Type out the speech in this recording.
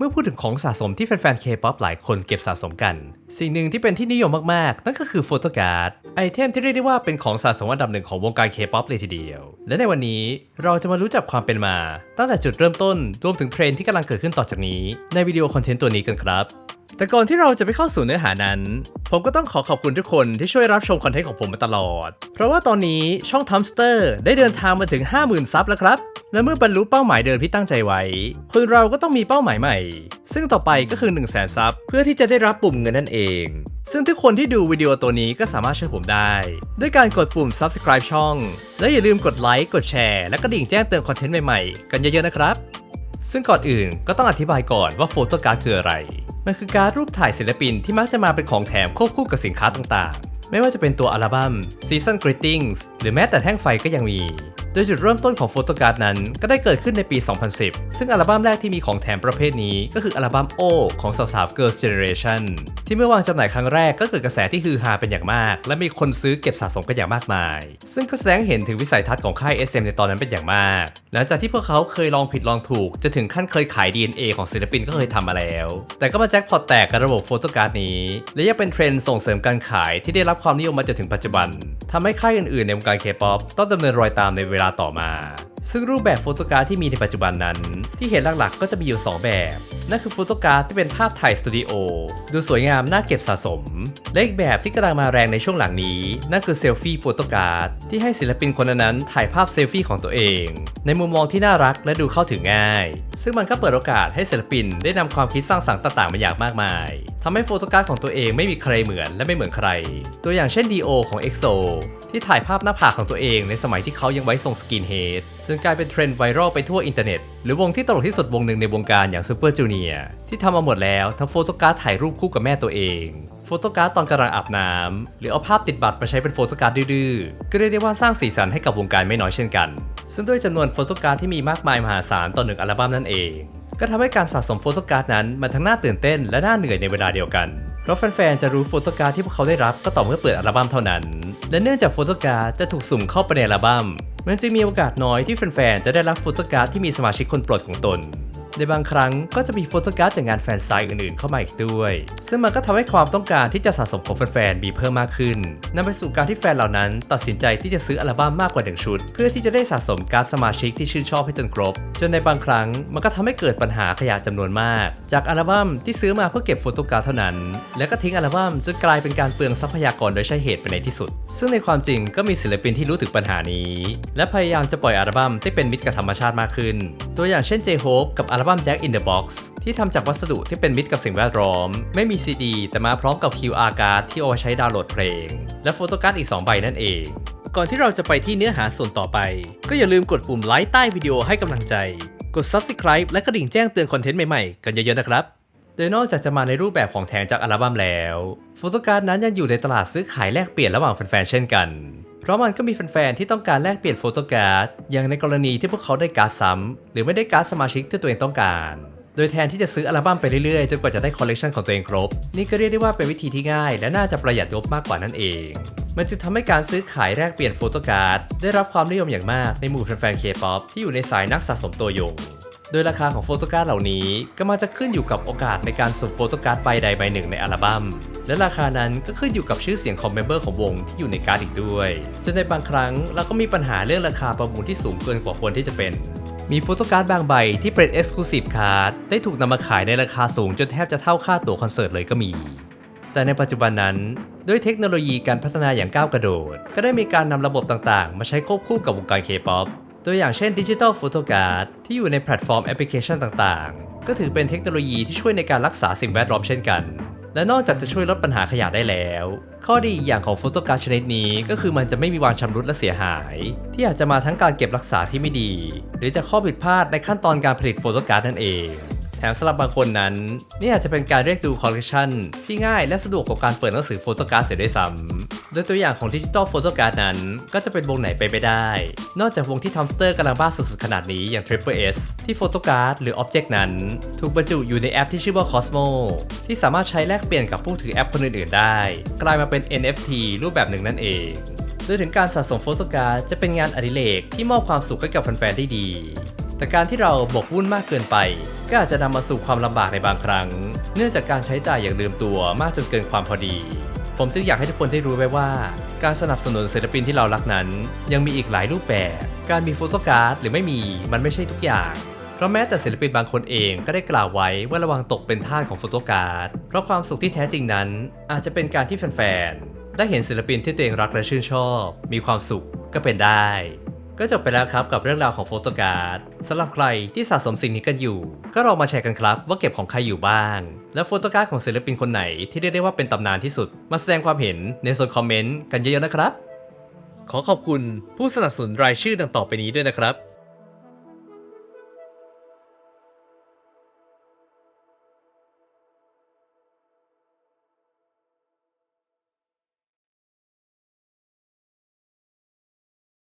เมื่อพูดถึงของสะสมที่แฟนๆ K-POP หลายคนเก็บสะสมกัน สิ่งหนึ่งที่เป็นที่นิยมมากๆ นั่นก็คือโฟโตการ์ดไอเทมที่เรียกได้ว่าเป็นของสะสมอันดับหนึ่งของวงการ K-POP เลยทีเดียว และในวันนี้เราจะมารู้จักความเป็นมา ตั้งแต่จุดเริ่มต้นรวมถึงเทรนด์ที่กำลังเกิดขึ้นต่อจากนี้ ในวิดีโอคอนเทนต์ตัวนี้กันครับ แต่ก่อนที่เราจะไปเข้าสู่เนื้อหานั้น ผมก็ต้องขอขอบคุณทุกคนที่ช่วยรับชมคอนเทนต์ของผมมาตลอด เพราะว่าตอนนี้ช่องทัมสเตอร์ได้เดินทางมาถึง 50,000 ซับแล้วครับ และเมื่อบรรลุเป้าหมายเดิมที่ตั้งใจไว้ คนเราก็ต้องมีเป้าหมายใหม่ ซึ่งต่อไปก็คือ 1 0 0 0 0แสนซับเพื่อที่จะได้รับปุ่มเงินนั่นเอง ซึ่งทุกคนที่ดูวิดีโอตัวนี้ก็สามารถช่วยผมได้ ด้วยการกดปุ่ม subscribe ช่อง และอย่าลืมกดไลค์กดแชร์และกระดิ่งแจ้งเตือนคอนเทนต์ใหม่ๆ กันเยอะๆนะครับ ซึ่งก่อนอื่นก็ต้องอธิบายก่อนว่าโฟโต้การ์ดคืออะไร มันคือการดรูปถ่ายศิลปินที่มักจะมาเป็นของแถมควบคู่กับสินค้าต่างๆ ไม่ว่าจะเป็นตัวอัลบั้ม Season Greetings หรือแม้แต่แท่งไฟก็ยังมี โดยจุดเริ่มต้นของโฟโตการ์ดนั้นก็ได้เกิดขึ้นในปี 2010 ซึ่งอัลบั้มแรกที่มีของแถมประเภทนี้ก็คืออัลบั้ม O ของสาวๆ Girls Generation ที่เมื่อวางจำหน่ายครั้งแรกก็เกิดกระแสที่ฮือฮาเป็นอย่างมาก และมีคนซื้อเก็บสะสมกันอย่างมากมาย ซึ่งก็แสดงเห็นถึงวิสัยทัศน์ของค่าย SM ในตอนนั้นเป็นอย่างมาก หลังจากที่พวกเขาเคยลองผิดลองถูกจะถึงขั้นเคยขาย DNA ของศิลปินก็เคยทำมาแล้ว แต่ก็มาแจ็คพอตแตกกับระบบโฟโตการ์ดนี้ และยังเป็นเทรนด์ส่งเสริมการขายที่ได้รับความนิยมมาจนถึงปัจจุบันทำให้ค่ายอื่นๆในวงการ K-POP ต้องดำเนินรอยตามในเวลาต่อมา ซึ่งรูปแบบโฟโตการ์ดที่มีในปัจจุบันนั้น ที่เห็นหลักๆ ก็จะมีอยู่ 2 แบบ นั่นคือโฟโตการ์ดที่เป็นภาพถ่ายสตูดิโอดูสวยงามน่าเก็บสะสม และอีกแบบที่กำลังมาแรงในช่วงหลังนี้ นั่นคือเซลฟี่โฟโตการ์ดที่ให้ศิลปินคนนั้นถ่ายภาพเซลฟี่ของตัวเอง ในมุมมองที่น่ารักและดูเข้าถึงง่าย ซึ่งมันก็เปิดโอกาสให้ศิลปินได้นำความคิดสร้างสรรค์ต่างๆมาอย่างมากมายทำให้โฟโตการ์ดของตัวเองไม่มีใครเหมือนและไม่เหมือนใคร ตัวอย่างเช่น D.O ของ EXO ที่ถ่ายภาพหน้าผากของตัวเองในสมัยที่เขายังไว้ทรงสกินเฮดจนกลายเป็นเทรนด์ไวรัลไปทั่วอินเทอร์เน็ต หรือวงที่ตลกที่สุดวงหนึ่งในวงการอย่างซูเปอร์จูเนียที่ทำมาหมดแล้วทั้งโฟโต้การ์ดถ่ายรูปคู่กับแม่ตัวเองโฟโต้การ์ดตอนกำลังอาบน้ำหรือเอาภาพติดบัตรมาใช้เป็นโฟโต้การ์ดดื้อๆก็เรียกได้ว่าสร้างสีสันให้กับวงการไม่น้อยเช่นกัน ซึ่งด้วยจำนวนโฟโต้การ์ดที่มีมากมายมหาศาลต่อหนึ่งอัลบั้มนั่นเอง ก็ทำให้การสะสมโฟโต้การ์ดนั้นมันทั้งน่าตื่นเต้นและน่าเหนื่อยในเวลาเดียวกัน เพราะแฟนๆ จะรู้โฟโตการ์ดที่พวกเขาได้รับก็ต่อเมื่อเปิดอัลบั้มเท่านั้น และเนื่องจากโฟโตการ์ดจะถูกสุ่มเข้าไปในอัลบั้ม มันจึงมีโอกาสน้อยที่แฟนๆ จะได้รับโฟโตการ์ดที่มีสมาชิกคนโปรดของตน ในบางครั้งก็จะมีโฟโต้การ์ดจากงานแฟนไซต์อื่นๆ เข้ามาอีกด้วย ซึ่งมันก็ทำให้ความต้องการที่จะสะสมของแฟนๆมีเพิ่มมากขึ้นนำไปสู่การที่แฟนเหล่านั้นตัดสินใจที่จะซื้ออัลบั้มมากกว่าหนึ่งชุด เพื่อที่จะได้สะสมการ์ดสมาชิกที่ชื่นชอบให้จนครบ จนในบางครั้งมันก็ทำให้เกิดปัญหาขยะจำนวนมาก จากอัลบั้มที่ซื้อมาเพื่อเก็บโฟโต้การ์ดเท่านั้น แล้วก็ทิ้งอัลบั้มจนกลายเป็นการเปลืองทรัพยากรโดยใช่เหตุไปในที่สุด ซึ่งในความจริงก็มีศิลปินที่รู้ถึงปัญหานี้ และพยายามจะปล่อยอัลบั้มที่เป็นมิตรกับธรรมชาติมากขึ้นตัวอย่างเช่น J-Hope กับอัลบั้ม Jack in the Box ที่ทำจากวัสดุที่เป็นมิตรกับสิ่งแวดล้อม ไม่มี CD แต่มาพร้อมกับ QR card ที่เอาไว้ใช้ดาวน์โหลดเพลง และโฟโต้การ์ดอีก 2 ใบนั่นเอง ก่อนที่เราจะไปที่เนื้อหาส่วนต่อไป ก็อย่าลืมกดปุ่มไลค์ใต้วิดีโอให้กำลังใจ กด Subscribe และกระดิ่งแจ้งเตือนคอนเทนต์ใหม่ๆ กันเยอะๆนะครับโดยนอกจากจะมาในรูปแบบของแถมจากอัลบั้มแล้วโฟโต้การ์ดนั้นยังอยู่ในตลาดซื้อขายแลกเปลี่ยนระหว่างแฟนๆเช่นกัน เพราะมันก็มีแฟนๆที่ต้องการแลกเปลี่ยนโฟโต้การ์ดอย่างในกรณีที่พวกเขาได้การ์ดซ้ำหรือไม่ได้การ์ดสมาชิกที่ตัวเองต้องการ โดยแทนที่จะซื้ออัลบั้มไปเรื่อยๆจนกว่าจะได้คอลเลกชันของตัวเองครบ นี่ก็เรียกได้ว่าเป็นวิธีที่ง่าย และน่าจะประหยัดงบมากกว่านั่นเอง มันจึงทำให้การซื้อขายแลกเปลี่ยนโฟโต้การ์ดได้รับความนิยมอย่างมากในหมู่แฟนๆ K-POP ที่อยู่ในสายนักสะสมตัวยง โดยราคาของโฟโต้การ์ดเหล่านี้ก็มาจะขึ้นอยู่กับโอกาสในการสุ่มโฟโต้การ์ดใบใดใบหนึ่งในอัลบั้ม และราคานั้นก็ขึ้นอยู่กับชื่อเสียงของเมมเบอร์ของวงที่อยู่ในการ์ดอีกด้วย จนในบางครั้งเราก็มีปัญหาเรื่องราคาประมูลที่สูงเกินกว่าควรที่จะเป็น มีโฟโต้การ์ดบางใบที่เป็น Exclusive Card ได้ถูกนำมาขายในราคาสูงจนแทบจะเท่าค่าตั๋วคอนเสิร์ตเลยก็มีแต่ในปัจจุบันนั้น ด้วยเทคโนโลยีการพัฒนาอย่างก้าวกระโดด ก็ได้มีการนำระบบต่างๆ มาใช้ควบคู่กับวงการ K-POP ตัวอย่างเช่น Digital Photo Card ที่อยู่ในแพลตฟอร์มแอปพลิเคชันต่างๆ ก็ถือเป็นเทคโนโลยีที่ช่วยในการรักษาสิ่งแวดล้อมเช่นกัน และนอกจากจะช่วยลดปัญหาขยะได้แล้ว ข้อดีอีกอย่างของโฟโต้การ์ดชนิดนี้ก็คือมันจะไม่มีวันชำรุดและเสียหาย ที่อาจจะมาทั้งการเก็บรักษาที่ไม่ดี หรือจากข้อผิดพลาดในขั้นตอนการผลิตโฟโต้การ์ดนั่นเอง แถมสำหรับบางคนนั้นนี่อาจจะเป็นการเรียกดูคอลเลคชันที่ง่ายและสะดวกกว่าการเปิดหนังสือโฟโต้การ์ดเสียด้วยซ้ำโดยตัวอย่างของดิจิตอลโฟโต้การ์ดนั้น ก็จะเป็นวงไหนไปไม่ได้ นอกจากวงที่ทอมสเตอร์กำลังบ้าสุดๆขนาดนี้อย่าง Triple S ที่โฟโต้การ์ดหรือ Object นั้น ถูกบรรจุอยู่ในแอปที่ชื่อว่า Cosmo ที่สามารถใช้แลกเปลี่ยนกับผู้ถือแอปคนอื่นๆได้ กลายมาเป็น NFT รูปแบบหนึ่งนั่นเองโดยถึงการสะสมโฟโต้การ์ดจะเป็นงานอดิเรกที่มอบความสุขให้กับแฟนๆได้ดี แต่การที่เราบกวุ่นมากเกินไป ก็อาจจะนำมาสู่ความลำบากในบางครั้ง เนื่องจากการใช้จ่ายอย่างลืมตัวมากจนเกินความพอดี ผมจึงอยากให้ทุกคนได้รู้ไว้ว่า การสนับสนุนศิลปินที่เรารักนั้น ยังมีอีกหลายรูปแบบ การมีโฟโต้การ์ดหรือไม่มีมันไม่ใช่ทุกอย่างเพราะแม้แต่ศิลปินบางคนเองก็ได้กล่าวไว้ว่าระวังตกเป็นทาสของโฟโต้การ์ด เพราะความสุขที่แท้จริงนั้น อาจจะเป็นการที่แฟนๆ ได้เห็นศิลปินที่ตัวเองรักและชื่นชอบ มีความสุขก็เป็นได้ ก็จบไปแล้วครับกับเรื่องราวของโฟโตการ์ดสำหรับใครที่สะสมสิ่งนี้กันอยู่ ก็ลองมาแชร์กันครับ ว่าเก็บของใครอยู่บ้าง และโฟโตการ์ดของศิลปินคนไหนที่เรียกได้ว่าเป็นตำนานที่สุด มาแสดงความเห็นในส่วนคอมเมนต์กันเยอะๆนะครับ ขอขอบคุณผู้สนับสนุนรายชื่อดังต่อไปนี้ด้วยนะครับ